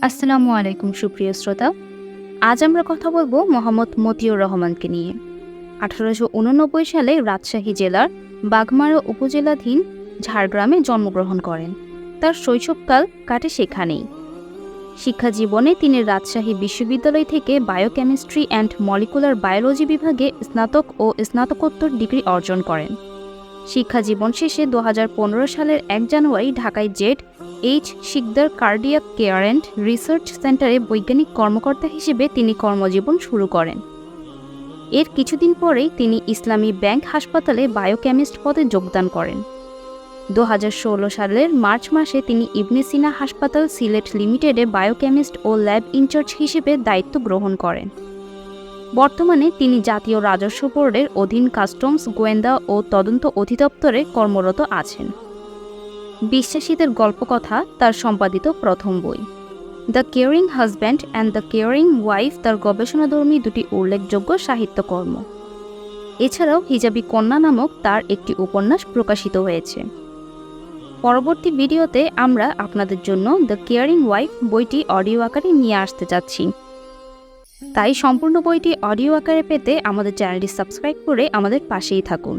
আসসালামু আলাইকুম, সুপ্রিয় শ্রোতা। আজ আমরা কথা বলব মোহাম্মদ মতিউর রহমানকে নিয়ে। আঠারোশো উননব্বই সালে রাজশাহী জেলার বাগমারা উপজেলাধীন ঝাড়গ্রামে জন্মগ্রহণ করেন। তার শৈশবকাল কাটে সেখানেই। শিক্ষা জীবনে তিনি রাজশাহী বিশ্ববিদ্যালয় থেকে বায়োকেমিস্ট্রি অ্যান্ড মলিকুলার বায়োলজি বিভাগে স্নাতক ও স্নাতকোত্তর ডিগ্রি অর্জন করেন। শিক্ষা জীবন শেষে দু হাজার পনেরো সালের এক জানুয়ারি ঢাকায় Z H Shikder cardiac care and research সেন্টারে বৈজ্ঞানিক কর্মকর্তা হিসেবে তিনি কর্মজীবন শুরু করেন। এর কিছুদিন পরেই তিনি ইসলামী ব্যাংক হাসপাতালে বায়োকেমিস্ট পদে যোগদান করেন। দু হাজার ষোলো সালের মার্চ মাসে তিনি ইবনে সিনা হাসপাতাল সিলেট লিমিটেডে বায়োকেমিস্ট ও ল্যাব ইনচার্জ হিসেবে দায়িত্ব গ্রহণ করেন। বর্তমানে তিনি জাতীয় রাজস্ব বোর্ডের অধীন কাস্টমস, গোয়েন্দা ও তদন্ত অধিদপ্তরে কর্মরত আছেন। বিশ্বাসীদের গল্পকথা, তার সম্পাদিত প্রথম বই। The caring husband and the caring wife তার গবেষণাধর্মী দুটি উল্লেখযোগ্য সাহিত্যকর্ম। এছাড়াও হিজাবি কন্যা নামক তার একটি উপন্যাস প্রকাশিত হয়েছে। পরবর্তী ভিডিওতে আমরা আপনাদের জন্য দ্য কেয়ারিং ওয়াইফ বইটি অডিও আকারে নিয়ে আসতে যাচ্ছি। তাই সম্পূর্ণ বইটি অডিও আকারে পেতে আমাদের চ্যানেলটি সাবস্ক্রাইব করে আমাদের পাশেই থাকুন।